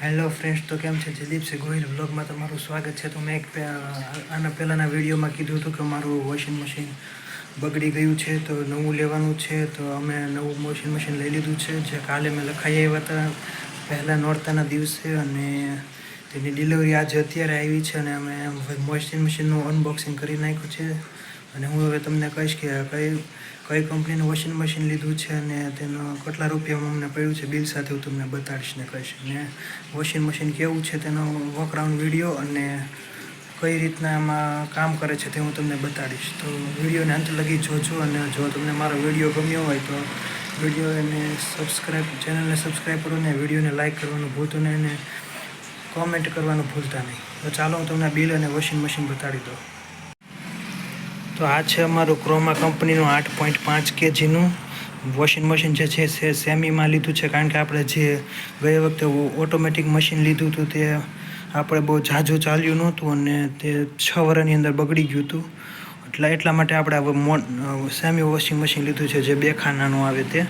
Hello friends તો કેમ છે? જયદીપ છે, ગોહિલ વ્લોગમાં તમારું સ્વાગત છે. તો મેં એક આના પહેલાંના વિડીયોમાં કીધું હતું કે મારું વોશિંગ મશીન બગડી ગયું છે, તો નવું લેવાનું છે. તો અમે નવું વોશિંગ મશીન લઈ લીધું છે, જે કાલે મેં લખાઈ આવ્યા હતા પહેલાં નોરતાના દિવસે. અને તેની ડિલિવરી આજે અત્યારે આવી છે અને અમે વોશિંગ મશીનનું અનબોક્સિંગ કરી નાખ્યું છે. અને હું હવે તમને કહીશ કે કઈ કઈ કંપનીનું વોશિંગ મશીન લીધું છે અને તેનો કેટલા રૂપિયામાં અમને પડ્યું છે બિલ સાથે હું તમને બતાડીશ ને કહીશ. ને વોશિંગ મશીન કેવું છે તેનો વોકરાઉન્ડ વીડિયો અને કઈ રીતના એમાં કામ કરે છે તે હું તમને બતાડીશ. તો વિડીયોને અંત લગી જોજો અને જો તમને મારો વીડિયો ગમ્યો હોય તો વિડીયોને સબસ્ક્રાઈબ ચેનલને સબસ્ક્રાઈબ કરો ને વિડીયોને લાઈક કરવાનું ભૂલતો નહીં અને કોમેન્ટ કરવાનું ભૂલતા નહીં. તો ચાલો હું તમને બિલ અને વોશિંગ મશીન બતાડી દઉં. તો આ છે અમારું ક્રોમા કંપનીનું આઠ પોઈન્ટ પાંચ કેજીનું વોશિંગ મશીન જે છે તે સેમીમાં લીધું છે. કારણ કે આપણે જે ગઈ વખતે ઓટોમેટિક મશીન લીધું હતું, તે આપણે બહુ ઝાઝું ચાલ્યું નહોતું અને તે છ વર્ષની અંદર બગડી ગયું હતું. એટલે એટલા માટે આપણે હવે મો સેમી વોશિંગ મશીન લીધું છે, જે બે ખાનાનું આવે તે.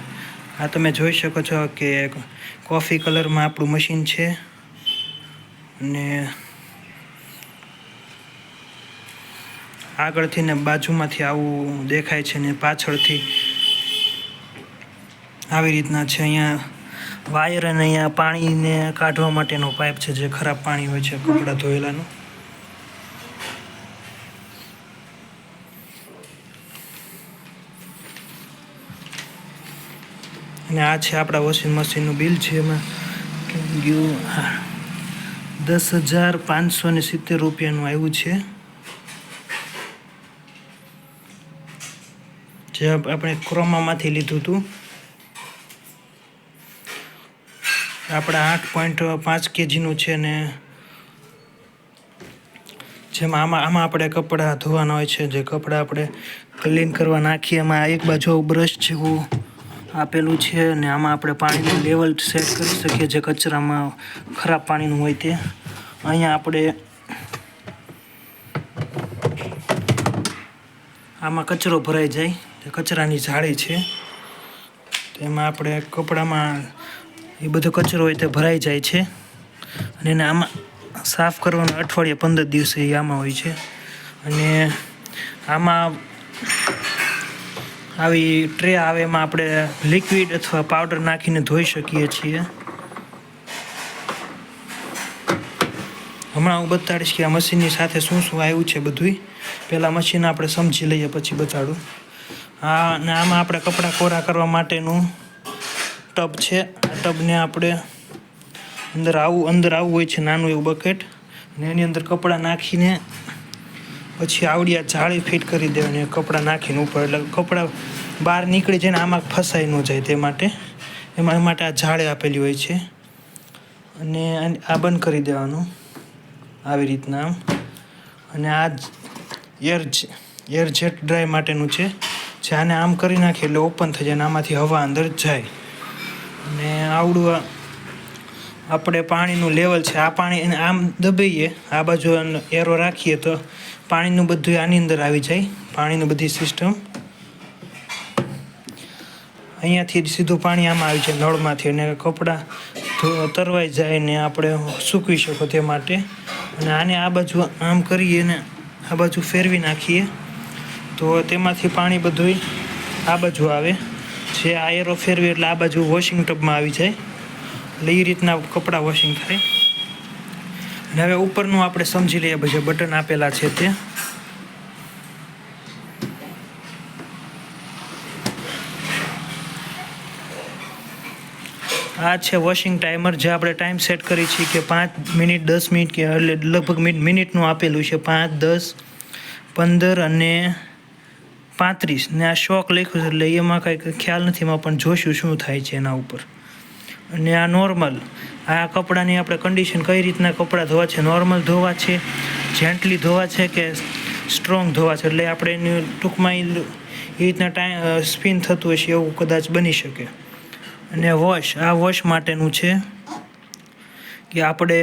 આ તમે જોઈ શકો છો કે કોફી કલરમાં આપણું મશીન છે. અને આગળથી ને બાજુમાંથી આવું દેખાય છે ને પાછળથી આવી રીતના છે. અહીંયા વાયર અને અહીંયા પાણીને કાઢવા માટેનો પાઇપ છે જે ખરાબ પાણી હોય છે, કપડાં ધોયેલાનું. અને આ છે આપણા વોશિંગ મશીનનું બિલ છે એમાં. ગયું દસ હજાર પાંચસો ને સિત્તેર રૂપિયાનું આવ્યું છે. જે આપણે ક્રોમામાંથી લીધું હતું. આપણા આઠ પોઈન્ટ પાંચ કેજીનું છે ને, જેમાં આમાં આમાં આપણે કપડાં ધોવાના હોય છે, જે કપડાં આપણે ક્લીન કરવા નાખીએ, એમાં એક બાજુ બ્રશ જેવું આપેલું છે અને આમાં આપણે પાણીનું લેવલ સેટ કરી શકીએ જે કચરામાં ખરાબ પાણીનું હોય તે. અહીંયા આપણે આમાં કચરો ભરાઈ જાય. કચરાની જાળી છે. તેમાં આપણે કપડામાં એ બધો કચરો હોય તે ભરાઈ જાય છે. અને એને આમાં સાફ કરવાનું અઠવાડિયે પંદર દિવસે એ આમાં હોય છે. અને આમાં આવી ટ્રે આવે એમાં આપણે લિક્વિડ અથવા પાવડર નાખીને ધોઈ શકીએ છીએ. હમણાં હું બતાડીશ કે આ મશીનની સાથે શું શું આવ્યું છે બધુંય. પહેલાં મશીન આપણે સમજી લઈએ, પછી બતાડું. આ અને આમાં આપણે કપડાં કોરા કરવા માટેનું ટબ છે. આ ટબને આપણે અંદર આવું અંદર આવું હોય છે, નાનું એવું બકેટ ને એની અંદર કપડાં નાખીને પછી આવડી આ જાળી ફિટ કરી દેવાની કપડાં નાખીને ઉપર. એટલે કપડાં બહાર નીકળી જાય ને આમાં ફસાઈ ન જાય તે માટે. એમાં એ માટે આ જાળી આપેલી હોય છે. અને આ બંધ કરી દેવાનું આવી રીતના આમ. અને આ એર એર જેટ ડ્રાય માટેનું છે. જે આને આમ કરી નાખીએ એટલે ઓપન થઈ જાય અને આમાંથી હવા અંદર જાય. અને આવડું આપણે પાણીનું લેવલ છે. આ પાણી એને આમ દબાઈએ, આ બાજુ એરો રાખીએ તો પાણીનું બધું આની અંદર આવી જાય. પાણીનું બધી સિસ્ટમ અહીંયાથી સીધું પાણી આમાં આવી જાય નળમાંથી અને કપડાં તરવાઈ જાય ને આપણે સૂકવી શકો તે માટે. અને આને આ બાજુ આમ કરીએ ને આ બાજુ ફેરવી નાખીએ. તો તેમાંથી પાણી બધું આ બાજુ આવે. જે આ એરો ફેરવી એટલે આ બાજુ વોશિંગ ટબમાં આવી જાય. એટલે એ રીતના કપડાં વોશિંગ થાય. અને હવે ઉપરનું આપણે સમજી લઈએ પછી બટન આપેલા છે તે. આ છે વોશિંગ ટાઈમર જે આપણે ટાઈમ સેટ કરી છીએ કે પાંચ મિનિટ, દસ મિનિટ કે એટલે લગભગ મિનિટ મિનિટનું આપેલું છે. પાંચ, દસ, પંદર અને પાંત્રીસ. ને આ શોક લખ્યું છે એટલે એમાં કાંઈ ખ્યાલ નથી, એમાં પણ જોશું શું થાય છે એના ઉપર. અને આ નોર્મલ આ કપડાની આપણે કન્ડિશન કઈ રીતના કપડાં ધોવા છે? નોર્મલ ધોવા છે જેન્ટલી ધોવા છે કે સ્ટ્રોંગ ધોવા છે? એટલે આપણે એની ટૂંકમાં એ રીતના ટાઈમ સ્પિન થતું હશે એવું કદાચ બની શકે. અને વોશ આ વોશ માટેનું છે કે આપણે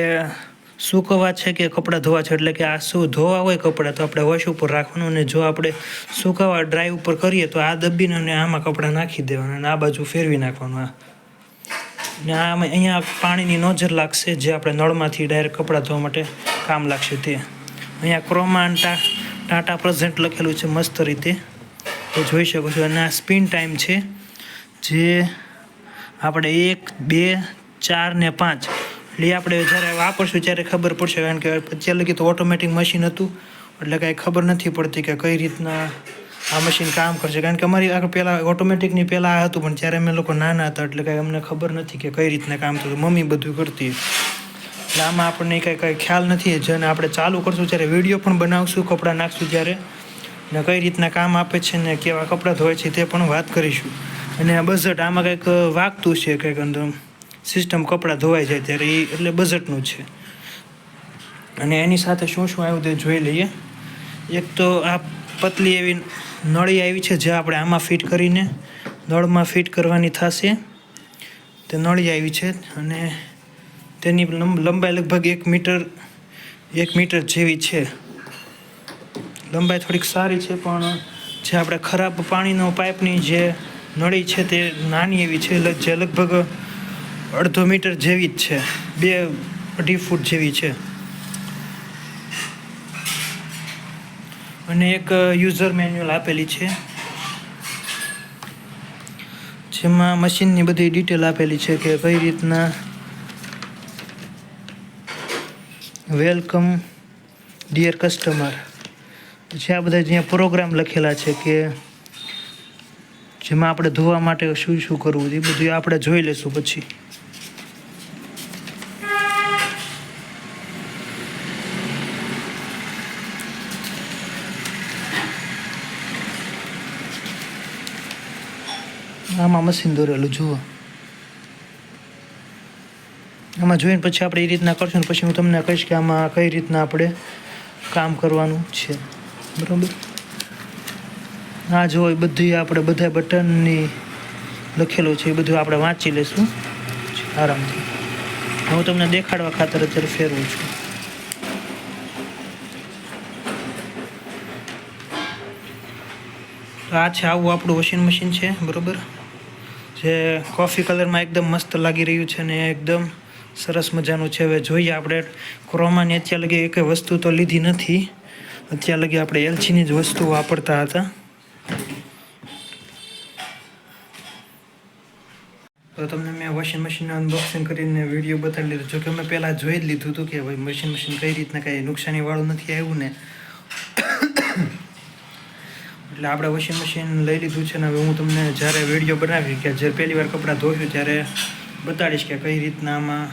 સૂકવવા છે કે કપડાં ધોવા છે? એટલે કે આ શું ધોવા હોય કપડાં, તો આપણે વોશ ઉપર રાખવાનું અને જો આપણે સૂકવવા ડ્રાય ઉપર કરીએ, તો આ દબીને અને આમાં કપડાં નાખી દેવાના અને આ બાજુ ફેરવી નાખવાનું ને આ અહીંયા પાણીની નજર લાગશે, જે આપણે નળમાંથી ડાયરેક્ટ કપડાં ધોવા માટે કામ લાગશે તે. અહીંયા ક્રોમાન ટા, ટાટા પ્રેઝન્ટ લખેલું છે મસ્ત રીતે. તો જોઈ શકો છો, અને આ સ્પિન ટાઈમ છે, જે આપણે એક, બે, ચાર ને પાંચ એટલે આપણે જ્યારે વાપરશું ત્યારે ખબર પડશે, કારણ કે અત્યાર લગી તો ઓટોમેટિક મશીન હતું. એટલે કાંઈ ખબર નથી પડતી કે કઈ રીતના આ મશીન કામ કરશે. કારણ કે અમારી આગળ પહેલાં ઓટોમેટિકની પહેલાં આ હતું, પણ જ્યારે અમે લોકો નાના હતા, એટલે કાંઈ અમને ખબર નથી કે કઈ રીતના કામ થતું. મમ્મી બધું કરતી. એટલે આમાં આપણને કાંઈ કાંઈ ખ્યાલ નથી. જેને આપણે ચાલુ કરશું ત્યારે વીડિયો પણ બનાવશું, કપડાં નાખશું ત્યારે. ને કઈ રીતના કામ આપે છે ને કેવા કપડાં ધોય છે તે પણ વાત કરીશું. અને બજેટ આમાં કંઈક વાગતું છે, કંઈક અંદર સિસ્ટમ કપડાં ધોવાઈ જાય ત્યારે એ એટલે બજેટનું છે. અને એની સાથે શું શું આવ્યું તે જોઈ લઈએ. એક તો આ પતલી એવી નળી આવી છે જે આપણે આમાં ફિટ કરીને નળમાં ફિટ કરવાની થશે. તે નળી આવી છે અને તેની લંબાઈ લગભગ એક મીટર એક મીટર જેવી છે. લંબાઈ થોડીક સારી છે પણ જે આપણે ખરાબ પાણીનો પાઇપની જે નળી છે તે નાની એવી છે જે લગભગ અડધો મીટર જેવી જ છે. બે અઢી ફૂટ જેવી છે. અને એક યુઝર મેન્યુઅલ આપેલી છે. જેમાં મશીનની બધી ડિટેલ આપેલી છે કે કઈ રીતના વેલકમ ડિયર કસ્ટમર પછી આ બધા જ્યાં પ્રોગ્રામ લખેલા છે કે જેમાં આપણે ધોવા માટે શું શું કરવું એ બધું આપણે જોઈ લઈશું પછી. આમાં મશીન દોરેલું જુઓ. આમાં જોઈને પછી આપણે એ રીતના કરશું ને પછી હું તમને કહીશ કે આમાં કઈ રીતના આપણે કામ કરવાનું છે. બરાબર? આ જો એ બધી આપણે બધા બટનની લખેલું છે, એ બધું આપણે વાંચી લઈશું આરામથી. હું તમને દેખાડવા ખાતર અત્યારે ફેરવું છું. આ છે આવું આપણું વોશિંગ મશીન છે, બરોબર? જે કોફી કલરમાં એકદમ મસ્ત લાગી રહ્યું છે ને એકદમ સરસ મજાનું છે. હવે જોઈએ આપણે ક્રોમાની અત્યાર લગી એક વસ્તુ તો લીધી નથી. અત્યાર લગી આપણે એલચીની જ વસ્તુ વાપરતા હતા. તો તમને મેં વોશિંગ મશીનનું અનબોક્સિંગ કરીને વીડિયો બતાવી લીધો. જો કે મેં પહેલાં જોઈ જ લીધું હતું કે ભાઈ વોશિંગ મશીન કઈ રીતના કાંઈ નુકસાનીવાળું નથી આવ્યું ને. એટલે આપણે વોશિંગ મશીન લઈ લીધું છે ને હવે હું તમને જ્યારે વીડિયો બનાવી કે જ્યારે પહેલી વાર કપડાં ધોઈશું ત્યારે બતાડીશ કે કઈ રીતના આમાં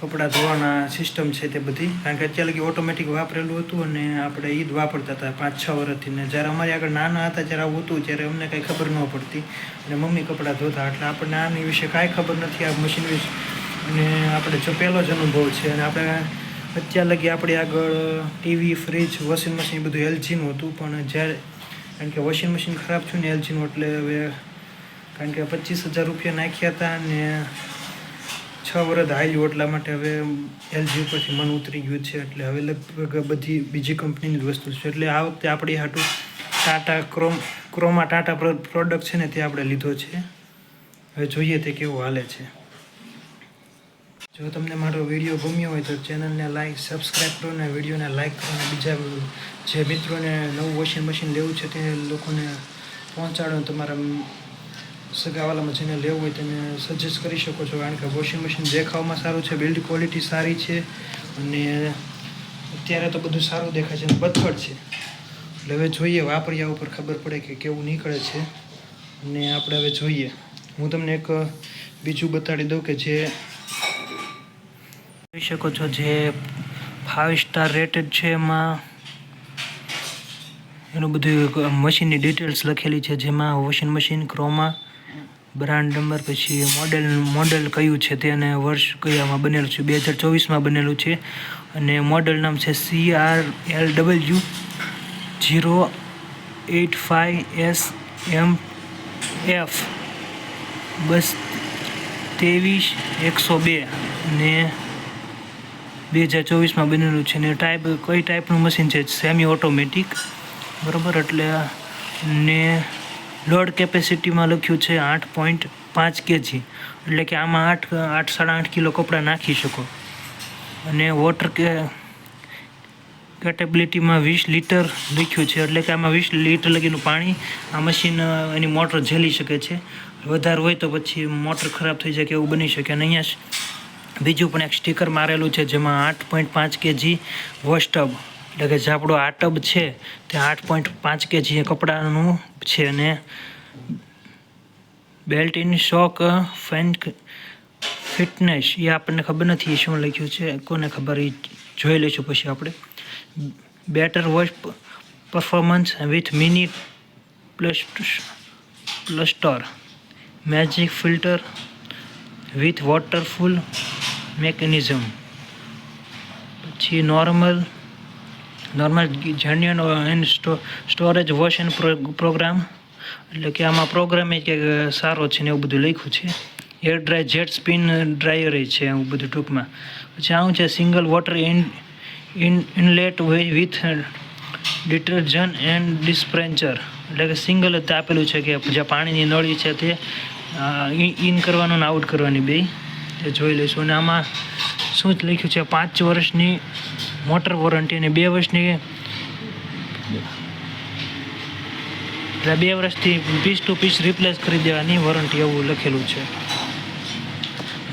કપડાં ધોવાના સિસ્ટમ છે તે બધી. કારણ કે અત્યારે લગી ઓટોમેટિક વાપરેલું હતું અને આપણે ઈદ વાપરતા હતા પાંચ, છ વર્ષથી ને જ્યારે અમારી આગળ નાના હતા જ્યારે આવું હતું ત્યારે અમને કાંઈ ખબર ન પડતી. અને મમ્મી કપડાં ધોતા એટલે આપણને આની વિશે કાંઈ ખબર નથી આ મશીન વિશે. અને આપણે જો પહેલો જ અનુભવ છે અને આપણે અત્યાર લગી આપણી આગળ ટીવી ફ્રીજ વોશિંગ મશીન બધું એલજીનું હતું. પણ જ્યારે કારણ કે વોશિંગ મશીન ખરાબ થયું ને એલજીનું, એટલે હવે કારણ કે પચીસ હજાર રૂપિયા નાખ્યા હતા અને છ વર્ષ હાલ્યું, એટલા માટે હવે એલજી ઉપરથી મન ઉતરી ગયું છે. એટલે હવે લગભગ બધી બીજી કંપનીની જ વસ્તુ છે. એટલે આ વખતે આપણી હાટું Tata Chrome, Croma Tata product છે ને તે આપણે લીધો છે. હવે જોઈએ તે કેવું હાલે છે. જો તમને મારો વીડિયો ગમ્યો હોય તો ચેનલને લાઈક, સબસ્ક્રાઈબ કરો ને વિડીયોને લાઈક કરો અને બીજા જે મિત્રોને નવું વોશિંગ મશીન લેવું છે તે લોકોને પહોંચાડો તમારા સગાવાલામાં જેને લેવું હોય તેને સજેસ્ટ કરી શકો છો. કારણ કે વોશિંગ મશીન દેખાવમાં સારું છે બિલ્ડ ક્વોલિટી સારી છે અને અત્યારે તો બધું સારું દેખાય છે અને બથડ છે. એટલે હવે જોઈએ, વાપર્યા ઉપર ખબર પડે કે કેવું નીકળે છે. અને આપણે હવે જોઈએ. હું તમને એક બીજું બતાડી દઉં કે જે જોઈ શકો છો, જે ફાઇવ સ્ટાર રેટેડ છે એમાં એનું બધું મશીનની ડિટેલ્સ લખેલી છે, જેમાં washing machine Croma brand number પછી મોડેલ મોડેલ કયું છે તે અને વર્ષ કયામાં બનેલું છે. બે હજાર ચોવીસમાં બનેલું છે અને મોડેલ નામ છે C R L W zero eight five S M F બસ ત્રેવીસ એકસો બે ને બે હજાર ચોવીસમાં બનેલું છે ને ટાઈપ કઈ ટાઈપનું મશીન છે? સેમી ઓટોમેટિક બરાબર? એટલે ને લોડ કેપેસિટીમાં લખ્યું છે આઠ પોઈન્ટ પાંચ કેજી. એટલે કે આમાં આઠ આઠ સાડા આઠ કિલો કપડાં નાખી શકો. અને વોટર કે કેટેબિલિટીમાં વીસ લીટર લખ્યું છે. એટલે કે આમાં વીસ લીટર લગીનું પાણી આ મશીન એની મોટર ઝેલી શકે છે. વધારે હોય તો પછી મોટર ખરાબ થઈ જાય કે એવું બની શકે. અને અહીંયા બીજું પણ એક સ્ટીકર મારેલું છે જેમાં આઠ પોઈન્ટ પાંચ કેજી વોશ ટબ એટલે કે જે આપણો આ ટબ છે, તે આઠ પોઈન્ટ પાંચ કેજી કપડાનું છે અને belt in shock fan fitness એ આપણને ખબર નથી શું લખ્યું છે, કોને ખબર એ જોઈ લઈશું પછી આપણે. Better wash performance with mini plus pulsator magic filter with waterfall mechanism પછી normal normal જર્નિયન and storage wash and program એટલે કે આમાં પ્રોગ્રામ એ સારો છે ને એવું બધું લખ્યું છે. Air dry jet spin dryer છે એવું બધું ટૂંકમાં. પછી આવું છે single water in in inlet with detergent and dispenser એટલે કે સિંગલ જ આપેલું છે કે જે પાણીની નળી છે તે ઇન કરવાનું ને આઉટ કરવાની બે. એ જોઈ લઈશું. અને આમાં શું જ લખ્યું છે? પાંચ વર્ષની મોટર વોરંટી અને બે વર્ષની એટલે બે વર્ષથી પીસ ટુ પીસ રિપ્લેસ કરી દેવાની વોરંટી એવું લખેલું છે.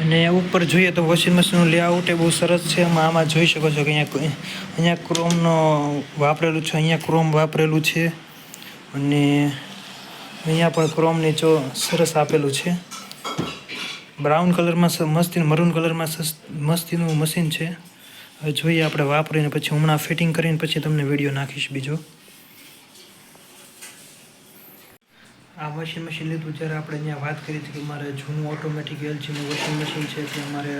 અને ઉપર જોઈએ તો વોશિંગ મશીનનું લેઆઉટ એ બહુ સરસ છે. એમાં આમાં જોઈ શકો છો કે અહીંયા અહીંયા ક્રોમનો વાપરેલું છે. અહીંયા ક્રોમ વાપરેલું છે. અને અહીંયા પણ ક્રોમની જો સરસ આપેલું છે. બ્રાઉન કલરમાં મસ્તી મરૂન કલરમાં મસ્તીનું મશીન છે. જોઈએ આપણે વાપરીને પછી હમણાં ફિટિંગ કરીને પછી તમને વીડિયો નાખીશ બીજો. આ વોશિંગ મશીન લીધું જ્યારે આપણે અહીંયા વાત કરી હતી કે મારે જૂનું ઓટોમેટિક એલજીનું વોશિંગ મશીન છે તે અમારે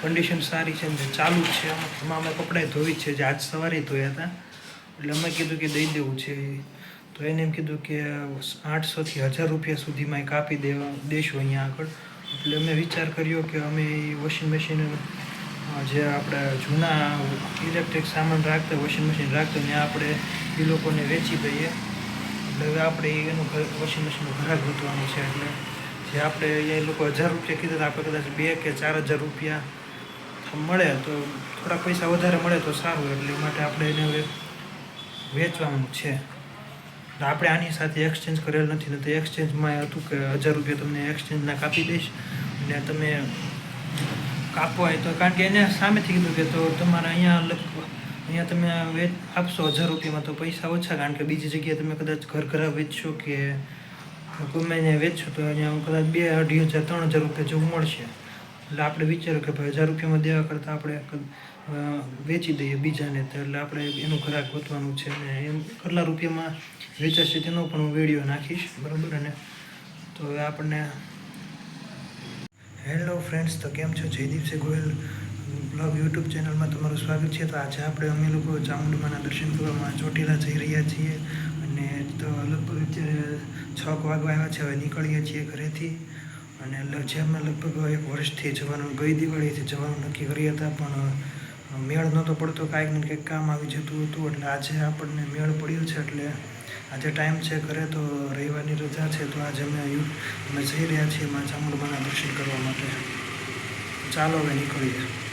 કન્ડિશન સારી છે ને ચાલુ જ છે. એમાં અમે કપડાં ધોઈ જ છે, જે આજ સવારે ધોયા હતા. એટલે અમે કીધું કે દઈ દેવું છે. તો એને એમ કીધું કે આઠસોથી હજાર રૂપિયા સુધીમાં એક કાપી દેવા, દેશું અહીંયા આગળ. એટલે અમે વિચાર કર્યો કે અમે વોશિંગ મશીન જે આપણે જૂના ઇલેક્ટ્રિક સામાન રાખતા વોશિંગ મશીન રાખતા, ત્યાં આપણે એ લોકોને વેચી દઈએ. એટલે હવે આપણે એનું વોશિંગ મશીનનું ઘરાક ગોતવાનું છે. એટલે જે આપણે એ લોકો હજાર રૂપિયા કીધા હતા, આપણે કદાચ બે કે ચાર હજાર રૂપિયા મળે તો થોડા પૈસા વધારે મળે તો સારું. એટલે માટે આપણે એને હવે વેચવાનું છે. આપણે આની સાથે એક્સચેન્જ કરેલ નથી. ને તો એક્સચેન્જમાં એ હતું કે હજાર રૂપિયા તમને એક્સચેન્જના કાપી દઈશ. અને તમે કાપવા હોય તો કારણ કે એને સામેથી કીધું કે તો તમારે અહીંયા અહીંયા તમે વેચ આપશો હજાર રૂપિયામાં તો પૈસા ઓછા. કારણ કે બીજી જગ્યાએ તમે કદાચ ઘર ઘરા વેચશો કે ગમે એને વેચશો તો અહીંયા કદાચ બે અઢી હજાર, ત્રણ હજાર રૂપિયા જેવું મળશે. એટલે આપણે વિચારો કે ભાઈ હજાર રૂપિયામાં દેવા કરતાં આપણે વેચી દઈએ બીજાને તો એટલે આપણે એનું ઘરાક ગોતવાનું છે અને એમ કેટલા રૂપિયામાં વેચાશે તેનો પણ હું વીડિયો નાખીશ, બરાબર? અને તો હવે આપણને હેલો ફ્રેન્ડ્સ, તો કેમ છો? જયદીપ છે ગોયલ બ્લોગ યુટ્યુબ ચેનલમાં તમારું સ્વાગત છે. તો આજે આપણે અમે લોકો ચામુંડમાના દર્શન કરવામાં ચોટીલા જઈ રહ્યા છીએ અને તો લગભગ અત્યારે છ વાગવા આવ્યા છે, હવે નીકળીએ છીએ ઘરેથી. અને લ- અમે લગભગ એક વર્ષથી જવાનું, ગઈ દિવાળીથી જવાનું નક્કી કર્યા હતા, પણ મેળ નહોતો પડતો, કાંઈક ને કંઈક કામ આવી જતું હતું, એટલે આજે આપણને મેળ પડ્યો છે, એટલે આજે ટાઈમ છે ઘરે, તો રવિવારની રજા છે, તો આજે અમે અમે જઈ રહ્યા છીએ મા ચામુંડમાના દર્શન કરવા માટે. ચાલો હવે નીકળીએ.